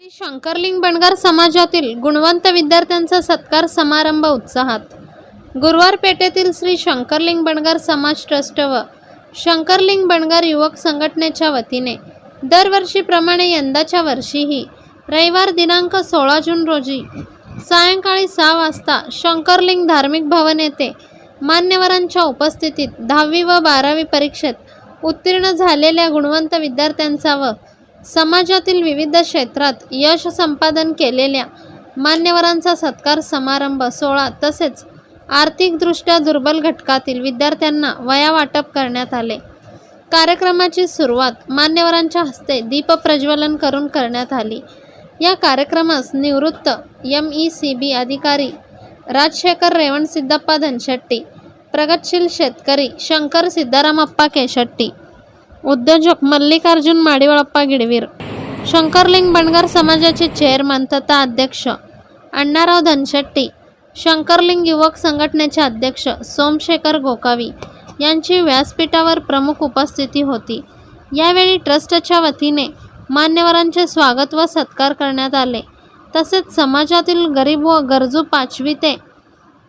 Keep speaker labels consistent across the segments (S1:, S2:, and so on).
S1: श्री शंकरलिंग बणगार समाजातील गुणवंत विद्यार्थ्यांचा सत्कार समारंभ उत्साहात. गुरुवार पेठेतील श्री शंकरलिंग बणगार समाज ट्रस्ट व शंकरलिंग बणगार युवक संघटनेच्या वतीने दरवर्षीप्रमाणे यंदाच्या वर्षीही रविवार दिनांक सोळा जून रोजी सायंकाळी सहा वाजता शंकरलिंग धार्मिक भवन येथे मान्यवरांच्या उपस्थितीत दहावी व बारावी परीक्षेत उत्तीर्ण झालेल्या गुणवंत विद्यार्थ्यांचा व समाजातील विविध क्षेत्रात यश संपादन केलेल्या मान्यवरांचा सत्कार समारंभ सोहळा तसेच आर्थिकदृष्ट्या दुर्बल घटकातील विद्यार्थ्यांना वया वाटप करण्यात आले. कार्यक्रमाची सुरुवात मान्यवरांच्या हस्ते दीपप्रज्वलन करून करण्यात आली. या कार्यक्रमास निवृत्त एम ई सी बी अधिकारी राजशेखर रेवण सिद्धप्पा धनशेट्टी प्रगतशील शेतकरी शंकर सिद्धारामप्पा केशट्टी उद्योजक मल्लिकार्जुन माडिवळप्पा गिडवीर. शंकरलिंग बणगार समाजाचे चेअरमन तथा अध्यक्ष अण्णाराव धनशेट्टी. शंकरलिंग युवक संघटनेचे अध्यक्ष सोमशेखर गोकावी यांची व्यासपीठावर प्रमुख उपस्थिती होती. यावेळी ट्रस्टच्या वतीने मान्यवरांचे स्वागत व सत्कार करण्यात आले. तसेच समाजातील गरीब व गरजू पाचवी ते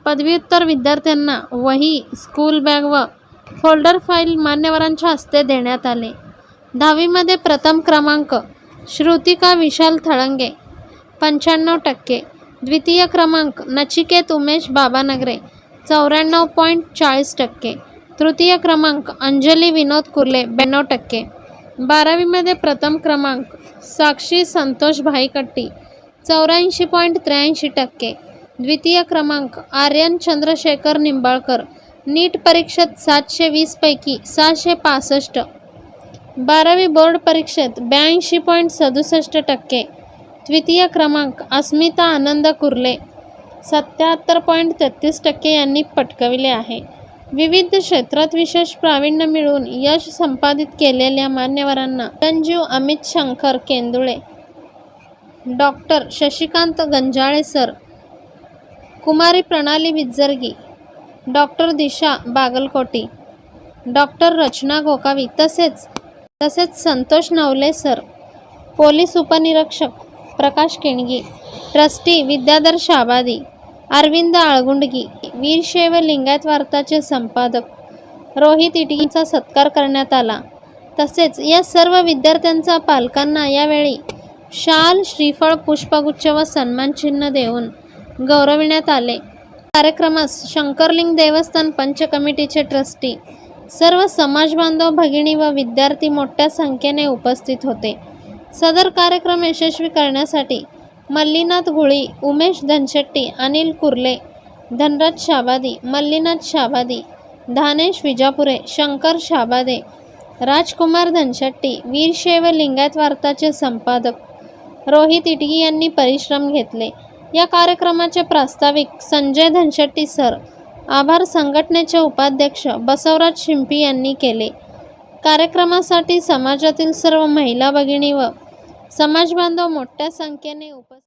S1: पदव्युत्तर विद्यार्थ्यांना वही स्कूल बॅग व फोल्डर फाईल मान्यवरांच्या हस्ते देण्यात आले. दहावीमध्ये प्रथम क्रमांक श्रुतिका विशाल थळंगे पंच्याण्णव टक्के. द्वितीय क्रमांक नचिकेत उमेश बाबानगरे चौऱ्याण्णव पॉईंट चाळीस टक्के. तृतीय क्रमांक अंजली विनोद कुर्ले ब्याण्णव टक्के. बारावीमध्ये प्रथम क्रमांक साक्षी संतोष भाईकट्टी चौऱ्याऐंशी पॉईंट त्र्याऐंशी टक्के. द्वितीय क्रमांक आर्यन चंद्रशेखर निंबाळकर नीट परीक्षेत सातशे वीसपैकी सहाशे पासष्ट. बारावी बोर्ड परीक्षेत ब्याऐंशी पॉईंट सदुसष्ट टक्के. द्वितीय क्रमांक अस्मिता आनंद कुर्ले. सत्याहत्तर पॉईंट तेहतीस टक्के यांनी पटकविले आहे. विविध क्षेत्रात विशेष प्रावीण्य मिळवून यश संपादित केलेल्या मान्यवरांना Sanjeev Amit Shankar Kendule doctor Shashikant Ganjale sir Kumari Pranali Vijargi doctor दिशा बागलकोटी डॉक्टर रचना गोकावी तसेच तसेच संतोष नवले सर पोलीस उपनिरीक्षक प्रकाश केणगी ट्रस्टी विद्याधर शाबादी अरविंद आळगुंडगी वीरशैव लिंगायत वार्ताचे संपादक रोहित इटगींचा सत्कार करण्यात आला. तसेच या सर्व विद्यार्थ्यांचा पालकांना यावेळी शाल श्रीफळ पुष्पगुच्छ व सन्मानचिन्ह देऊन गौरविण्यात आले. कार्यक्रमास शंकरलिंग देवस्थान पंच कमिटीचे ट्रस्टी सर्व समाजबांधव भगिनी व विद्यार्थी मोठ्या संख्येने उपस्थित होते. सदर कार्यक्रम यशस्वी करण्यासाठी मल्लीनाथ घुळी उमेश धनशेट्टी अनिल कुर्ले धनराज शाबादी मल्लीनाथ शाबादी धानेश विजापुरे शंकर शाबादे राजकुमार धनशेट्टी वीरशैव लिंगायत वार्ताचे संपादक रोहित इटगी यांनी परिश्रम घेतले. या कार्यक्रमाचे प्रास्ताविक संजय धनशेट्टी सर आभार संघटनेचे उपाध्यक्ष बसवराज शिंपी यांनी केले. कार्यक्रमासाठी समाजातील सर्व महिला भगिनी व समाजबांधव मोठ्या संख्येने उपस्थित